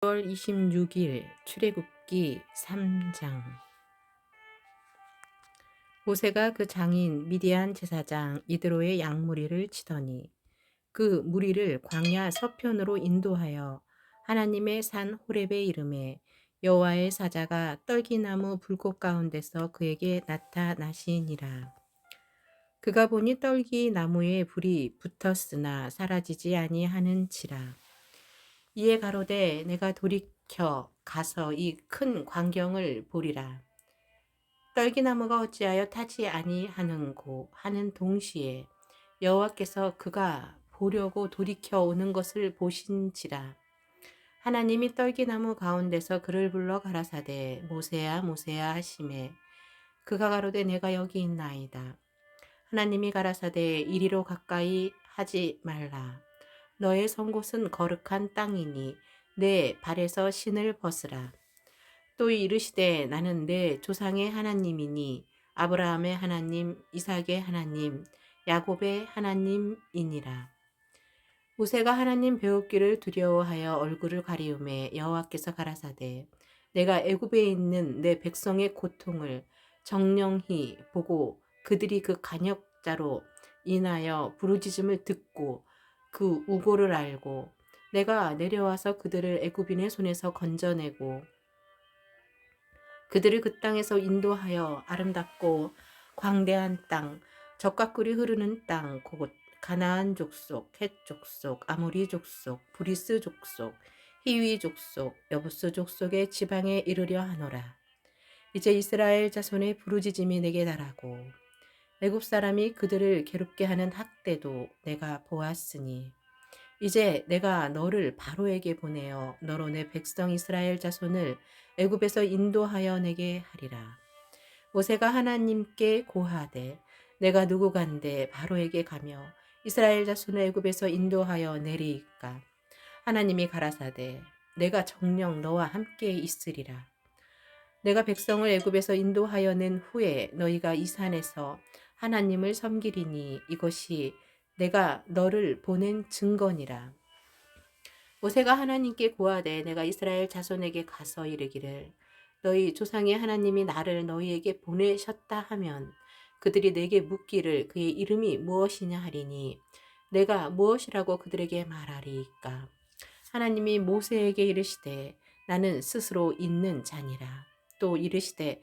6월 26일 출애굽기 3장 모세가 그 장인 미디안 제사장 이드로의 양무리를 치더니 그 무리를 광야 서편으로 인도하여 하나님의 산 호렙의 이름에 여호와의 사자가 떨기나무 불꽃 가운데서 그에게 나타나시니라. 그가 보니 떨기 나무에 불이 붙었으나 사라지지 아니하는지라. 이에 가로되 내가 돌이켜 가서 이 큰 광경을 보리라. 떨기나무가 어찌하여 타지 아니하는고 하는 동시에 여호와께서 그가 보려고 돌이켜 오는 것을 보신지라. 하나님이 떨기나무 가운데서 그를 불러 가라사대 모세야 모세야 하심에 그가 가로되 내가 여기 있나이다. 하나님이 가라사대 이리로 가까이 하지 말라. 너의 선 곳은 거룩한 땅이니 내 발에서 신을 벗으라. 또 이르시되 나는 내 조상의 하나님이니 아브라함의 하나님, 이삭의 하나님, 야곱의 하나님이니라. 모세가 하나님 배웠기를 두려워하여 얼굴을 가리움에 여호와께서 가라사대 내가 애굽에 있는 내 백성의 고통을 정령히 보고 그들이 그 간역자로 인하여 부르짖음을 듣고 그 우고를 알고 내가 내려와서 그들을 애굽인의 손에서 건져내고 그들을 그 땅에서 인도하여 아름답고 광대한 땅, 적과 꿀이 흐르는 땅, 곧 가나안 족속, 헷 족속, 아모리 족속, 브리스 족속, 히위 족속, 여부스 족속의 지방에 이르려 하노라. 이제 이스라엘 자손의 부르짖음이 내게 달하고 애굽 사람이 그들을 괴롭게 하는 학대도 내가 보았으니 이제 내가 너를 바로에게 보내어 너로 내 백성 이스라엘 자손을 애굽에서 인도하여 내게 하리라. 모세가 하나님께 고하되 내가 누구간데 바로에게 가며 이스라엘 자손을 애굽에서 인도하여 내리이까 하나님이 가라사대 내가 정령 너와 함께 있으리라. 내가 백성을 애굽에서 인도하여 낸 후에 너희가 이 산에서 하나님을 섬기리니 이것이 내가 너를 보낸 증거니라. 모세가 하나님께 고하되 내가 이스라엘 자손에게 가서 이르기를 너희 조상의 하나님이 나를 너희에게 보내셨다 하면 그들이 내게 묻기를 그의 이름이 무엇이냐 하리니 내가 무엇이라고 그들에게 말하리이까 하나님이 모세에게 이르시되 나는 스스로 있는 자니라 또 이르시되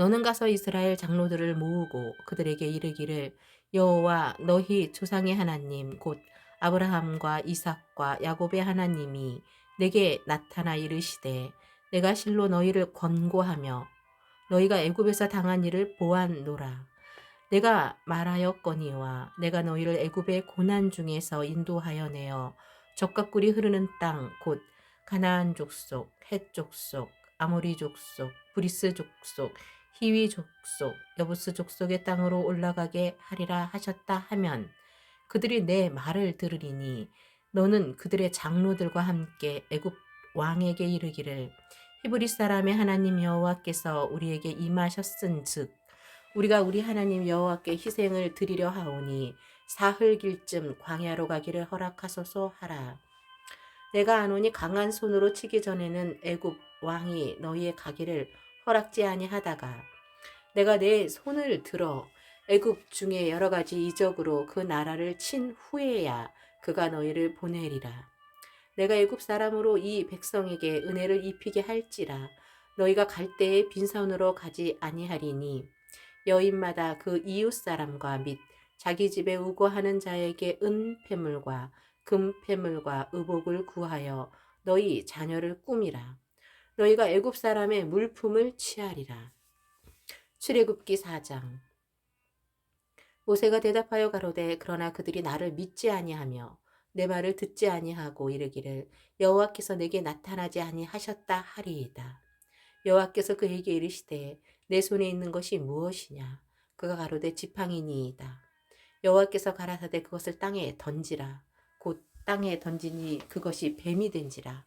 너는 가서 이스라엘 장로들을 모으고 그들에게 이르기를 여호와 너희 조상의 하나님 곧 아브라함과 이삭과 야곱의 하나님이 내게 나타나 이르시되 내가 실로 너희를 권고하며 너희가 애굽에서 당한 일을 보았노라. 내가 말하였거니와 내가 너희를 애굽의 고난 중에서 인도하여 내어 적과 꿀이 흐르는 땅 곧 가나안 족속, 헷 족속, 아모리 족속, 브리스 족속, 히위 족속, 여부스 족속의 땅으로 올라가게 하리라 하셨다 하면 그들이 내 말을 들으리니 너는 그들의 장로들과 함께 애굽 왕에게 이르기를 히브리 사람의 하나님 여호와께서 우리에게 임하셨은즉 우리가 우리 하나님 여호와께 희생을 드리려 하오니 사흘 길쯤 광야로 가기를 허락하소서 하라. 내가 아노니 강한 손으로 치기 전에는 애굽 왕이 너희의 가기를 허락지 아니하다가 내가 내 손을 들어 애굽 중에 여러 가지 이적으로 그 나라를 친 후에야 그가 너희를 보내리라. 내가 애굽 사람으로 이 백성에게 은혜를 입히게 할지라 너희가 갈 때에 빈손으로 가지 아니하리니 여인마다 그 이웃 사람과 및 자기 집에 우거하는 자에게 은폐물과 금폐물과 의복을 구하여 너희 자녀를 꾸미라. 너희가 애굽 사람의 물품을 취하리라. 출애굽기 4장 모세가 대답하여 가로되 그러나 그들이 나를 믿지 아니하며 내 말을 듣지 아니하고 이르기를 여호와께서 내게 나타나지 아니하셨다 하리이다. 여호와께서 그에게 이르시되 내 손에 있는 것이 무엇이냐 그가 가로되 지팡이니이다. 여호와께서 가라사대 그것을 땅에 던지라 곧 땅에 던지니 그것이 뱀이 된지라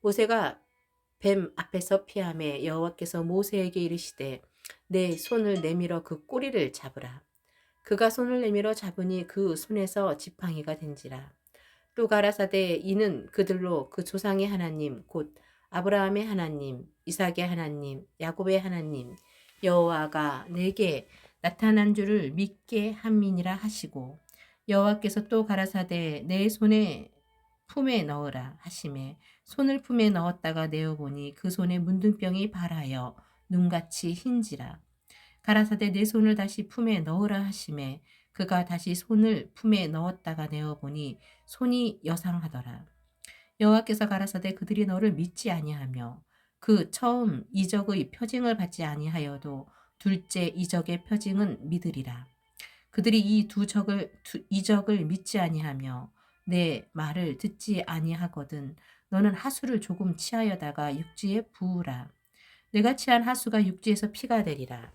모세가 뱀 앞에서 피함에 여호와께서 모세에게 이르시되 내 손을 내밀어 그 꼬리를 잡으라. 그가 손을 내밀어 잡으니 그 손에서 지팡이가 된지라. 또 가라사대 이는 그들로 그 조상의 하나님 곧 아브라함의 하나님 이삭의 하나님 야곱의 하나님 여호와가 내게 나타난 줄을 믿게 함이니라 하시고 여호와께서 또 가라사대 내 손에 품에 넣으라 하심에 손을 품에 넣었다가 내어 보니 그 손에 문둥병이 발하여 눈같이 흰지라 가라사대 내 손을 다시 품에 넣으라 하심에 그가 다시 손을 품에 넣었다가 내어 보니 손이 여상하더라 여호와께서 가라사대 그들이 너를 믿지 아니하며 그 처음 이적의 표징을 받지 아니하여도 둘째 이적의 표징은 믿으리라. 그들이 이 두 적을 두, 이적을 믿지 아니하며 내 말을 듣지 아니하거든 너는 하수를 조금 취하여다가 육지에 부으라. 내가 취한 하수가 육지에서 피가 되리라.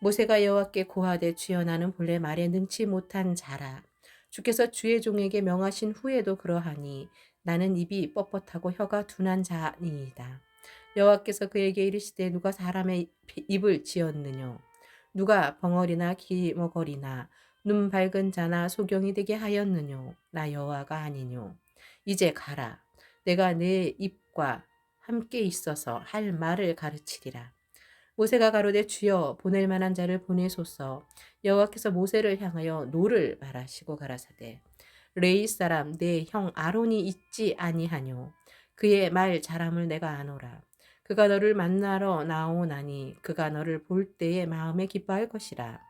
모세가 여호와께 고하되 주여 나는 본래 말에 능치 못한 자라. 주께서 주의 종에게 명하신 후에도 그러하니 나는 입이 뻣뻣하고 혀가 둔한 자니이다. 여호와께서 그에게 이르시되 누가 사람의 입을 지었느뇨 누가 벙어리나 기머거리나 눈 밝은 자나 소경이 되게 하였느뇨 나 여호와가 아니뇨 이제 가라 내가 내 입과 함께 있어서 할 말을 가르치리라. 모세가 가로되 주여 보낼 만한 자를 보내소서. 여호와께서 모세를 향하여 노를 말하시고 가라사대. 레이 사람 내 형 아론이 있지 아니하뇨. 그의 말 잘함을 내가 아노라. 그가 너를 만나러 나오나니 그가 너를 볼 때에 마음에 기뻐할 것이라.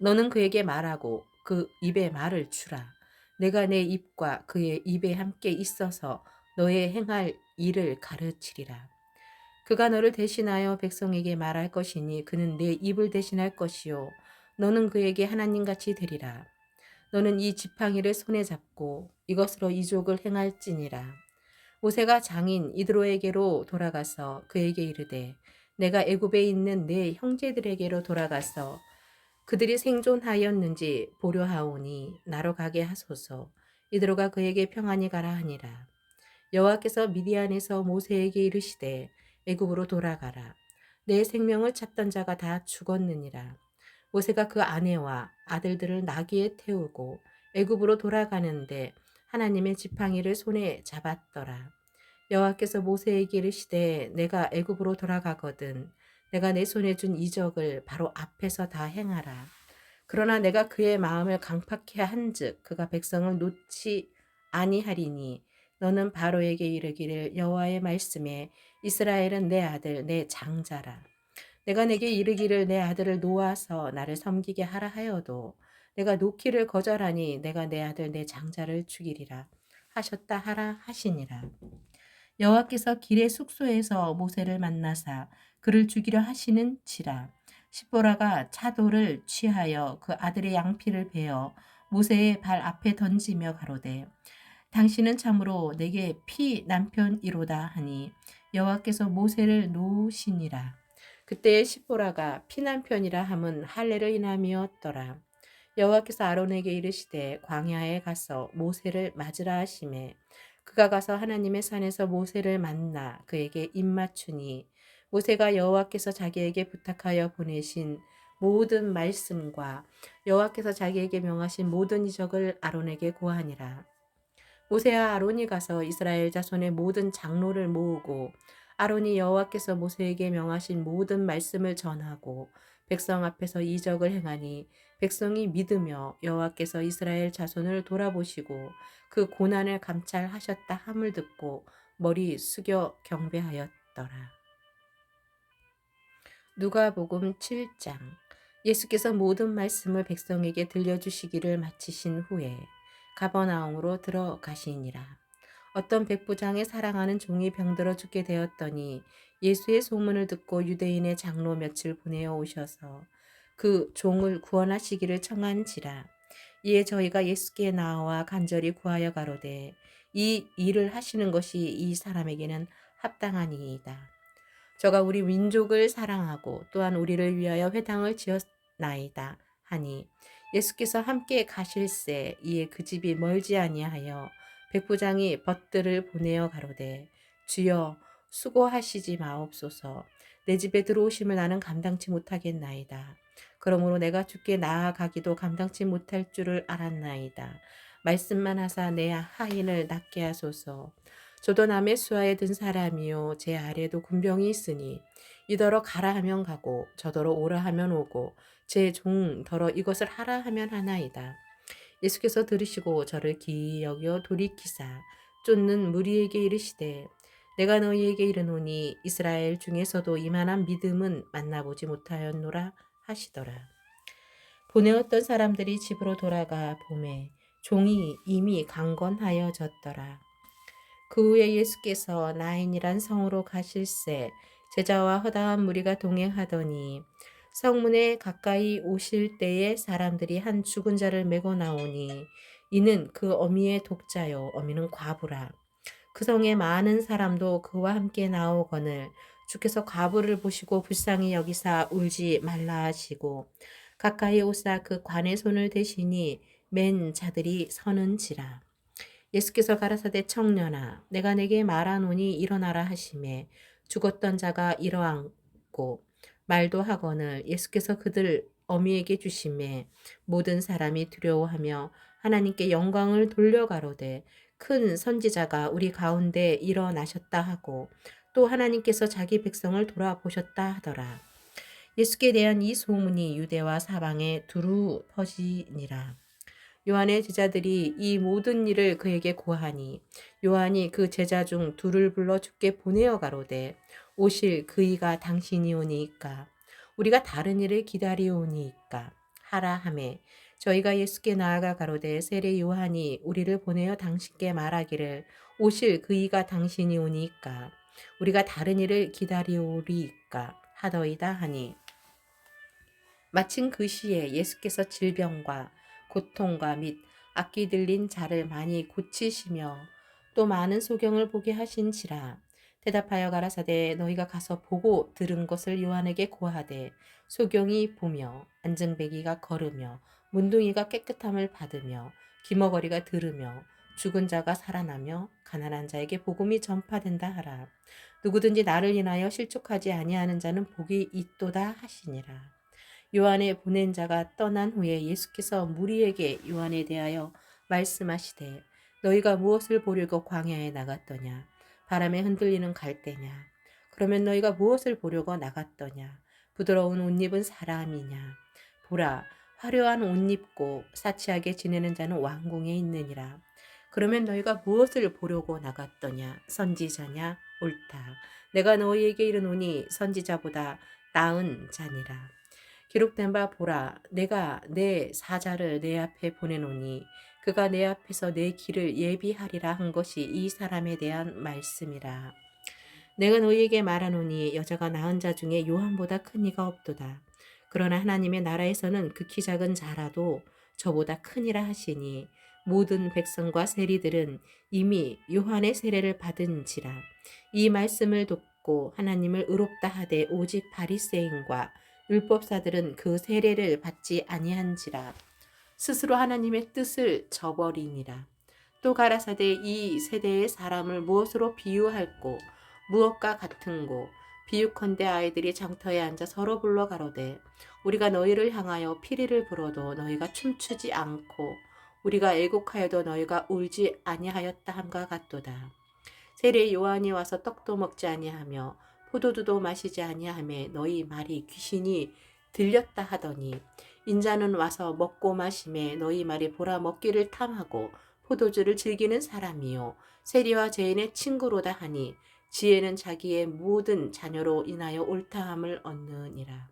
너는 그에게 말하고 그 입에 말을 주라. 내가 내 입과 그의 입에 함께 있어서 너의 행할 일을 가르치리라. 그가 너를 대신하여 백성에게 말할 것이니 그는 내 입을 대신할 것이요. 너는 그에게 하나님같이 되리라. 너는 이 지팡이를 손에 잡고 이것으로 이족을 행할지니라. 모세가 장인 이드로에게로 돌아가서 그에게 이르되 내가 애굽에 있는 내 형제들에게로 돌아가서 그들이 생존하였는지 보려 하오니 나로 가게 하소서 이드로가 그에게 평안히 가라 하니라 여호와께서 미디안에서 모세에게 이르시되 애굽으로 돌아가라 내 생명을 찾던 자가 다 죽었느니라 모세가 그 아내와 아들들을 나귀에 태우고 애굽으로 돌아가는데 하나님의 지팡이를 손에 잡았더라. 여호와께서 모세에게 이르시되 내가 애굽으로 돌아가거든 내가 내 손에 준 이적을 바로 앞에서 다 행하라. 그러나 내가 그의 마음을 강팍해 한즉 그가 백성을 놓지 아니하리니 너는 바로에게 이르기를 여호와의 말씀에 이스라엘은 내 아들 내 장자라. 내가 내게 이르기를 내 아들을 놓아서 나를 섬기게 하라 하여도 내가 놓기를 거절하니 내가 내 아들 내 장자를 죽이리라 하셨다 하라 하시니라. 여호와께서 길의 숙소에서 모세를 만나사 그를 죽이려 하시는지라 십보라가 차도를 취하여 그 아들의 양피를 베어 모세의 발 앞에 던지며 가로되 당신은 참으로 내게 피 남편이로다 하니 여호와께서 모세를 놓으시니라 그때에 십보라가 피 남편이라 함은 할례를 인함이었더라 여호와께서 아론에게 이르시되 광야에 가서 모세를 맞으라 하심에 그가 가서 하나님의 산에서 모세를 만나 그에게 입맞추니 모세가 여호와께서 자기에게 부탁하여 보내신 모든 말씀과 여호와께서 자기에게 명하신 모든 이적을 아론에게 고하니라. 모세와 아론이 가서 이스라엘 자손의 모든 장로를 모으고 아론이 여호와께서 모세에게 명하신 모든 말씀을 전하고 백성 앞에서 이적을 행하니 백성이 믿으며 여호와께서 이스라엘 자손을 돌아보시고 그 고난을 감찰하셨다 함을 듣고 머리 숙여 경배하였더라. 누가복음 7장 예수께서 모든 말씀을 백성에게 들려주시기를 마치신 후에 가버나움으로 들어가시니라. 어떤 백부장의 사랑하는 종이 병들어 죽게 되었더니 예수의 소문을 듣고 유대인의 장로 며칠 보내어 오셔서 그 종을 구원하시기를 청한지라 이에 저희가 예수께 나와 간절히 구하여 가로되 이 일을 하시는 것이 이 사람에게는 합당하니이다. 저가 우리 민족을 사랑하고 또한 우리를 위하여 회당을 지었나이다 하니 예수께서 함께 가실새 이에 그 집이 멀지 아니하여 백부장이 벗들을 보내어 가로되 주여 수고하시지 마옵소서 내 집에 들어오심을 나는 감당치 못하겠나이다. 그러므로 내가 주께 나아가기도 감당치 못할 줄을 알았나이다. 말씀만 하사 내 하인을 낫게 하소서. 저도 남의 수하에 든 사람이요 제 아래도 군병이 있으니 이더러 가라 하면 가고 저더러 오라 하면 오고 제 종 더러 이것을 하라 하면 하나이다. 예수께서 들으시고 저를 기이 여겨 돌이키사 쫓는 무리에게 이르시되 내가 너희에게 이르노니 이스라엘 중에서도 이만한 믿음은 만나보지 못하였노라 하시더라. 보내었던 사람들이 집으로 돌아가 봄에 종이 이미 강건하여졌더라. 그 후에 예수께서 나인이란 성으로 가실새 제자와 허다한 무리가 동행하더니 성문에 가까이 오실 때에 사람들이 한 죽은 자를 메고 나오니 이는 그 어미의 독자요 어미는 과부라. 그 성에 많은 사람도 그와 함께 나오거늘 주께서 과부를 보시고 불쌍히 여기사 울지 말라 하시고 가까이 오사 그 관의 손을 대시니 맨 자들이 서는지라. 예수께서 가라사대 청년아 내가 내게 말하노니 일어나라 하심에 죽었던 자가 일어앉고 말도 하거늘 예수께서 그들 어미에게 주심에 모든 사람이 두려워하며 하나님께 영광을 돌려가로되 큰 선지자가 우리 가운데 일어나셨다 하고 또 하나님께서 자기 백성을 돌아보셨다 하더라. 예수께 대한 이 소문이 유대와 사방에 두루 퍼지니라. 요한의 제자들이 이 모든 일을 그에게 고하니 요한이 그 제자 중 둘을 불러 주께 보내어 가로되 오실 그이가 당신이오니이까 우리가 다른 일을 기다리오니이까 하라 하매. 저희가 예수께 나아가 가로되 세례 요한이 우리를 보내어 당신께 말하기를 오실 그이가 당신이오니이까 우리가 다른 일을 기다리오리이까 하더이다 하니. 마침 그 시에 예수께서 질병과 고통과 및 악기 들린 자를 많이 고치시며 또 많은 소경을 보게 하신지라 대답하여 가라사대 너희가 가서 보고 들은 것을 요한에게 고하되 소경이 보며 안증배기가 걸으며 문둥이가 깨끗함을 받으며 기머거리가 들으며 죽은 자가 살아나며 가난한 자에게 복음이 전파된다 하라. 누구든지 나를 인하여 실족하지 아니하는 자는 복이 있도다 하시니라. 요한의 보낸 자가 떠난 후에 예수께서 무리에게 요한에 대하여 말씀하시되 너희가 무엇을 보려고 광야에 나갔더냐? 바람에 흔들리는 갈대냐? 그러면 너희가 무엇을 보려고 나갔더냐? 부드러운 옷 입은 사람이냐? 보라 화려한 옷 입고 사치하게 지내는 자는 왕궁에 있느니라. 그러면 너희가 무엇을 보려고 나갔더냐? 선지자냐? 옳다. 내가 너희에게 이르노니 선지자보다 나은 자니라 기록된 바 보라 내가 내 사자를 내 앞에 보내노니 그가 내 앞에서 내 길을 예비하리라 한 것이 이 사람에 대한 말씀이라. 내가 너희에게 말하노니 여자가 낳은 자 중에 요한보다 큰 이가 없도다. 그러나 하나님의 나라에서는 극히 작은 자라도 저보다 크니라 하시니 모든 백성과 세리들은 이미 요한의 세례를 받은지라. 이 말씀을 듣고 하나님을 의롭다 하되 오직 바리새인과 율법사들은 그 세례를 받지 아니한지라 스스로 하나님의 뜻을 저버리니라. 또 가라사대 이 세대의 사람을 무엇으로 비유할꼬? 무엇과 같은고? 비유컨대 아이들이 장터에 앉아 서로 불러 가로되 우리가 너희를 향하여 피리를 불어도 너희가 춤추지 않고 우리가 애곡하여도 너희가 울지 아니하였다 함과 같도다. 세례 요한이 와서 떡도 먹지 아니하며 포도주도 마시지 아니하매 너희 말이 귀신이 들렸다 하더니 인자는 와서 먹고 마심에 너희 말이 보라 먹기를 탐하고 포도주를 즐기는 사람이요 세리와 죄인의 친구로다 하니 지혜는 자기의 모든 자녀로 인하여 옳다함을 얻느니라.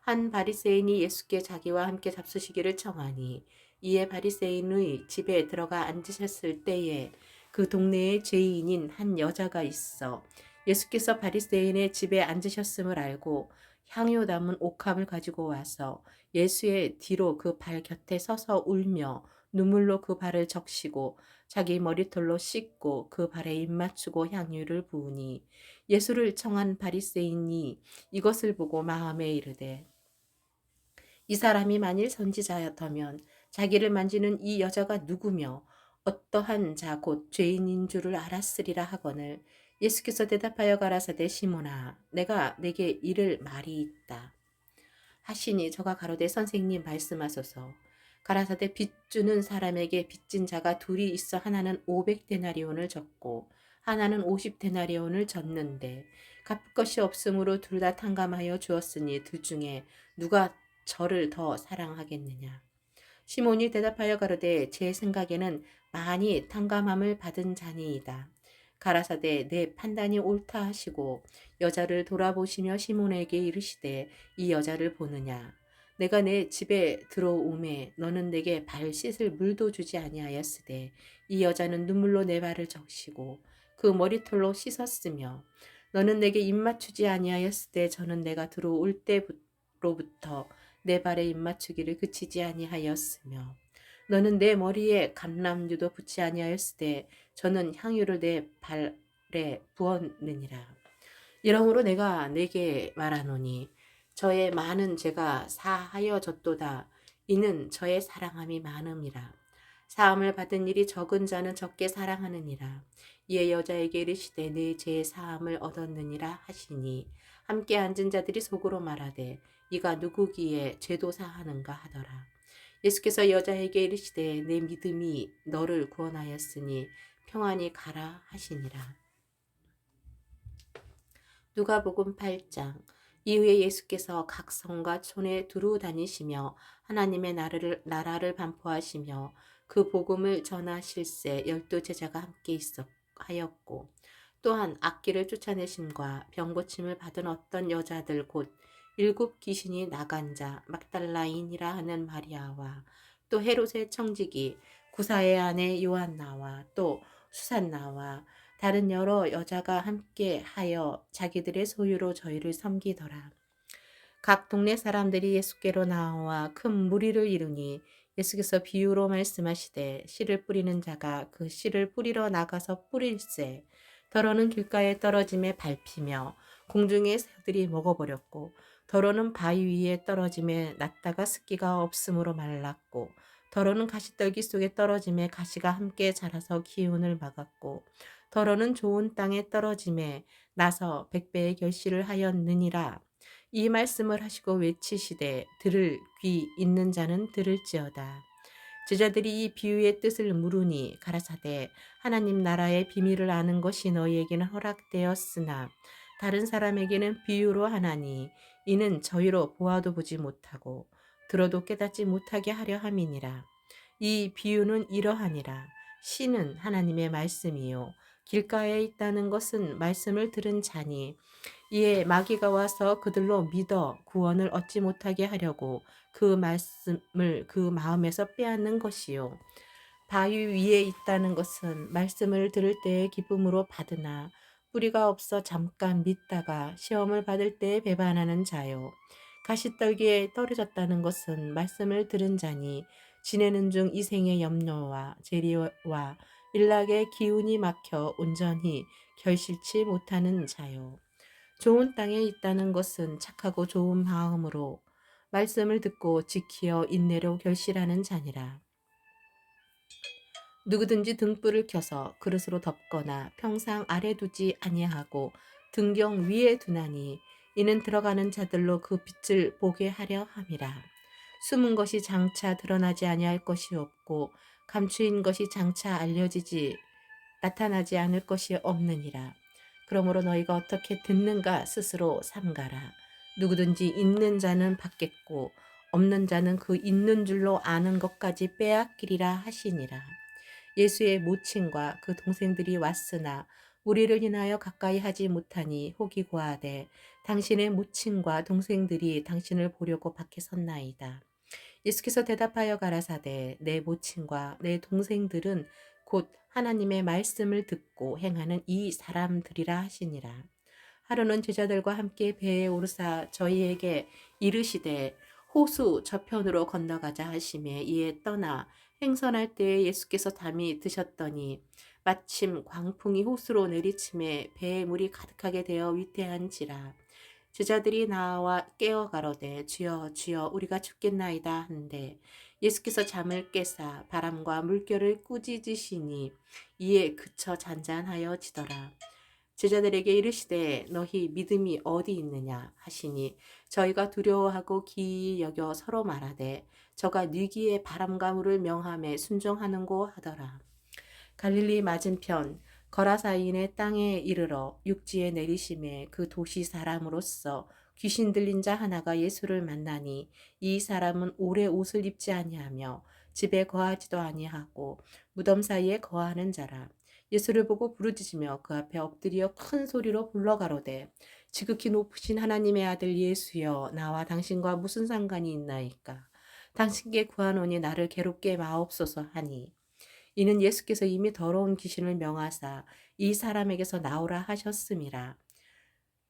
한 바리새인이 예수께 자기와 함께 잡수시기를 청하니 이에 바리새인의 집에 들어가 앉으셨을 때에 그 동네에 죄인인 한 여자가 있어 예수께서 바리새인의 집에 앉으셨음을 알고 향유 담은 옥합을 가지고 와서 예수의 뒤로 그 발 곁에 서서 울며 눈물로 그 발을 적시고 자기 머리털로 씻고 그 발에 입 맞추고 향유를 부으니 예수를 청한 바리새인이 이것을 보고 마음에 이르되 이 사람이 만일 선지자였다면 자기를 만지는 이 여자가 누구며 어떠한 자 곧 죄인인 줄을 알았으리라 하거늘 예수께서 대답하여 가라사대 시몬아 내가 내게 이를 말이 있다. 하시니 저가 가로되 선생님 말씀하소서. 가라사대 빚 주는 사람에게 빚진 자가 둘이 있어 하나는 500데나리온을 졌고 하나는 50데나리온을 졌는데 갚을 것이 없으므로 둘 다 탕감하여 주었으니 둘 중에 누가 저를 더 사랑하겠느냐? 시몬이 대답하여 가로되 제 생각에는 많이 탕감함을 받은 자니이다. 가라사대 내 판단이 옳다 하시고 여자를 돌아보시며 시몬에게 이르시되 이 여자를 보느냐? 내가 내 집에 들어오매 너는 내게 발 씻을 물도 주지 아니하였으되 이 여자는 눈물로 내 발을 적시고 그 머리털로 씻었으며 너는 내게 입 맞추지 아니하였으되 저는 내가 들어올 때로부터 내 발에 입 맞추기를 그치지 아니하였으며 너는 내 머리에 감람유도 붙지 아니하였으되 저는 향유를 내 발에 부었느니라. 이러므로 내가 내게 말하노니 저의 많은 죄가 사하여졌도다. 이는 저의 사랑함이 많음이라. 사함을 받은 일이 적은 자는 적게 사랑하느니라. 이에 여자에게 이르시되 내 죄의 사함을 얻었느니라 하시니 함께 앉은 자들이 속으로 말하되 이가 누구기에 죄도 사하는가 하더라. 예수께서 여자에게 이르시되 내 믿음이 너를 구원하였으니 평안히 가라 하시니라. 누가복음 8장 이후에 예수께서 각 성과 촌에 두루 다니시며 하나님의 나라를, 나라를 반포하시며 그 복음을 전하실세 열두 제자가 함께 있었 하였고 또한 악기를 쫓아내심과 병 고침을 받은 어떤 여자들 곧 일곱 귀신이 나간 자 막달라인이라 하는 마리아와 또 헤롯의 청지기 구사의 아내 요한나와 또 수산나와 다른 여러 여자가 함께 하여 자기들의 소유로 저희를 섬기더라. 각 동네 사람들이 예수께로 나와 큰 무리를 이루니 예수께서 비유로 말씀하시되 씨를 뿌리는 자가 그 씨를 뿌리러 나가서 뿌릴새 더러는 길가에 떨어짐에 밟히며 공중의 새들이 먹어버렸고 더러는 바위 위에 떨어짐에 났다가 습기가 없으므로 말랐고 더러는 가시떨기 속에 떨어짐에 가시가 함께 자라서 기운을 막았고 더러는 좋은 땅에 떨어짐에 나서 백배의 결실을 하였느니라. 이 말씀을 하시고 외치시되 들을 귀 있는 자는 들을지어다. 제자들이 이 비유의 뜻을 물으니 가라사대 하나님 나라의 비밀을 아는 것이 너희에게는 허락되었으나 다른 사람에게는 비유로 하나니 이는 저희로 보아도 보지 못하고 들어도 깨닫지 못하게 하려 함이니라. 이 비유는 이러하니라. 신은 하나님의 말씀이요. 길가에 있다는 것은 말씀을 들은 자니 이에 마귀가 와서 그들로 믿어 구원을 얻지 못하게 하려고 그 말씀을 그 마음에서 빼앗는 것이요. 바위 위에 있다는 것은 말씀을 들을 때의 기쁨으로 받으나 뿌리가 없어 잠깐 믿다가 시험을 받을 때에 배반하는 자요. 가시떨기에 떨어졌다는 것은 말씀을 들은 자니 지내는 중 이생의 염려와 재리와 일락의 기운이 막혀 온전히 결실치 못하는 자요. 좋은 땅에 있다는 것은 착하고 좋은 마음으로 말씀을 듣고 지키어 인내로 결실하는 자니라. 누구든지 등불을 켜서 그릇으로 덮거나 평상 아래 두지 아니하고 등경 위에 두나니 이는 들어가는 자들로 그 빛을 보게 하려 함이라. 숨은 것이 장차 드러나지 아니할 것이 없고 감추인 것이 장차 알려지지 나타나지 않을 것이 없느니라. 그러므로 너희가 어떻게 듣는가 스스로 삼가라. 누구든지 있는 자는 받겠고 없는 자는 그 있는 줄로 아는 것까지 빼앗기리라 하시니라. 예수의 모친과 그 동생들이 왔으나 우리를 인하여 가까이 하지 못하니 혹이 고하되 당신의 모친과 동생들이 당신을 보려고 밖에 섰나이다. 예수께서 대답하여 가라사대 내 모친과 내 동생들은 곧 하나님의 말씀을 듣고 행하는 이 사람들이라 하시니라. 하루는 제자들과 함께 배에 오르사 저희에게 이르시되 호수 저편으로 건너가자 하심에 이에 떠나 행선할 때에 예수께서 담이 드셨더니 마침 광풍이 호수로 내리침에 배에 물이 가득하게 되어 위태한지라 제자들이 나와 깨어 가로되 주여 주여 우리가 죽겠나이다. 하는데 예수께서 잠을 깨사 바람과 물결을 꾸짖으시니 이에 그쳐 잔잔하여 지더라. 제자들에게 이르시되 너희 믿음이 어디 있느냐? 하시니 저희가 두려워하고 기이 여겨 서로 말하되 저가 뉘기에 바람과 물을 명함에 순종하는고 하더라. 갈릴리 맞은편 거라사인의 땅에 이르러 육지에 내리심에 그 도시 사람으로서 귀신 들린 자 하나가 예수를 만나니 이 사람은 오래 옷을 입지 아니하며 집에 거하지도 아니하고 무덤 사이에 거하는 자라. 예수를 보고 부르짖으며 그 앞에 엎드려 큰 소리로 불러 가로되 지극히 높으신 하나님의 아들 예수여 나와 당신과 무슨 상관이 있나이까 당신께 구하노니 나를 괴롭게 마옵소서 하니 이는 예수께서 이미 더러운 귀신을 명하사 이 사람에게서 나오라 하셨음이라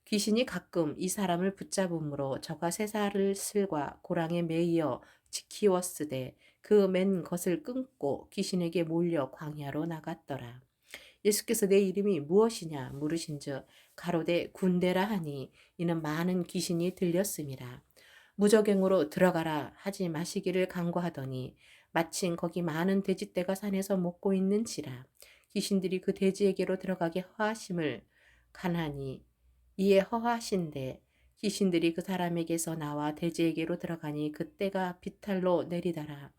귀신이 가끔 이 사람을 붙잡음으로 저가 세 살을 슬과 고랑에 매이어 지키웠으되 그 맨 것을 끊고 귀신에게 몰려 광야로 나갔더라. 예수께서 내 이름이 무엇이냐 물으신즉 가로되 군대라 하니 이는 많은 귀신이 들렸음이라. 무적행으로 들어가라 하지 마시기를 강구하더니 마침 거기 많은 돼지떼가 산에서 먹고 있는지라. 귀신들이 그 돼지에게로 들어가게 허하심을 가나니 이에 허하신데 귀신들이 그 사람에게서 나와 돼지에게로 들어가니 그때가 비탈로 내리다라.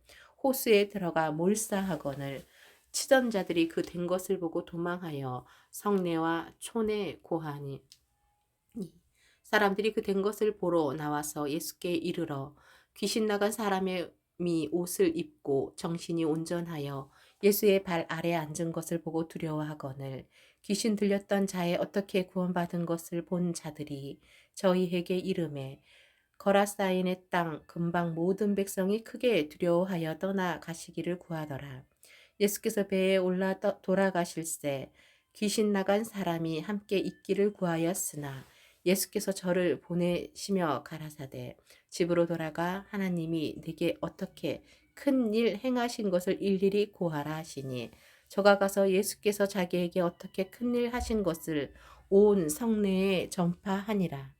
호수에 들어가 몰사하거늘 치던 자들이 그 된 것을 보고 도망하여 성내와 촌에 고하니. 사람들이 그 된 것을 보러 나와서 예수께 이르러 귀신 나간 사람의 옷을 입고 정신이 온전하여 예수의 발 아래 앉은 것을 보고 두려워하거늘 귀신 들렸던 자의 어떻게 구원받은 것을 본 자들이 저희에게 이름에 거라사인의 땅 금방 모든 백성이 크게 두려워하여 떠나 가시기를 구하더라. 예수께서 배에 올라 돌아가실새 귀신 나간 사람이 함께 있기를 구하였으나 예수께서 저를 보내시며 가라사대 집으로 돌아가 하나님이 내게 어떻게 큰 일 행하신 것을 일일이 고하라 하시니 저가 가서 예수께서 자기에게 어떻게 큰 일 하신 것을 온 성내에 전파하니라.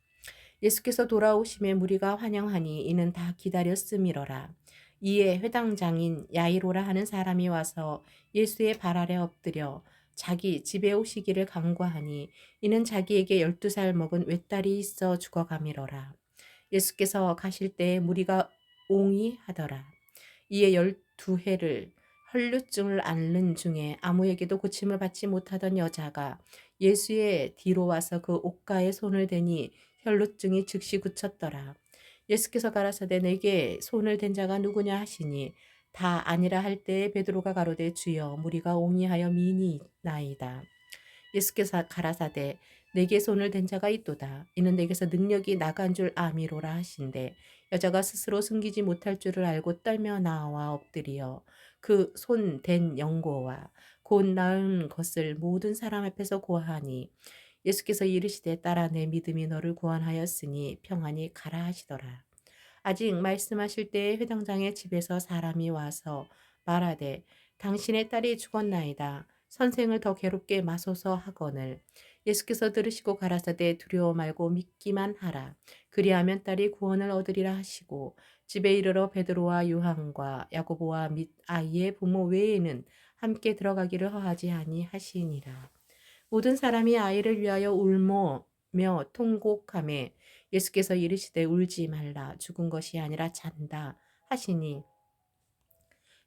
예수께서 돌아오심에 무리가 환영하니 이는 다 기다렸음이로라. 이에 회당장인 야이로라 하는 사람이 와서 예수의 발 아래 엎드려 자기 집에 오시기를 간구하니 이는 자기에게 열두 살 먹은 외딸이 있어 죽어가미로라. 예수께서 가실 때에 무리가 옹이하더라. 이에 열두 해를 헐류증을 앓는 중에 아무에게도 고침을 받지 못하던 여자가 예수의 뒤로 와서 그 옷가에 손을 대니 혈루증이 즉시 굳혔더라. 예수께서 가라사대 내게 손을 댄 자가 누구냐 하시니 다 아니라 할 때에 베드로가 가로되 주여 무리가 옹이하여 미니나이다. 예수께서 가라사대 내게 손을 댄 자가 있도다. 이는 내게서 능력이 나간 줄 아미로라 하신데 여자가 스스로 숨기지 못할 줄을 알고 떨며 나와 엎드리어 그 손 댄 영고와 곧 나은 것을 모든 사람 앞에서 고하니 예수께서 이르시되 따라 내 믿음이 너를 구원하였으니 평안히 가라 하시더라. 아직 말씀하실 때에 회당장의 집에서 사람이 와서 말하되 당신의 딸이 죽었나이다. 선생을 더 괴롭게 마소서 하거늘 예수께서 들으시고 가라사대 두려워 말고 믿기만 하라. 그리하면 딸이 구원을 얻으리라 하시고 집에 이르러 베드로와 요한과 야고보와 및 아이의 부모 외에는 함께 들어가기를 허하지 아니 하시니라. 모든 사람이 아이를 위하여 울모며 통곡함에 예수께서 이르시되 울지 말라 죽은 것이 아니라 잔다 하시니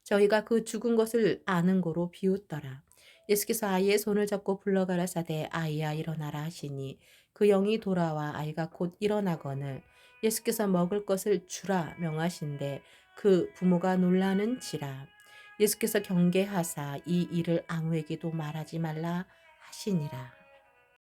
저희가 그 죽은 것을 아는 거로 비웃더라. 예수께서 아이의 손을 잡고 불러 가라사대 아이야 일어나라 하시니 그 영이 돌아와 아이가 곧 일어나거늘 예수께서 먹을 것을 주라 명하신데 그 부모가 놀라는지라 예수께서 경계하사 이 일을 아무에게도 말하지 말라 하시니라.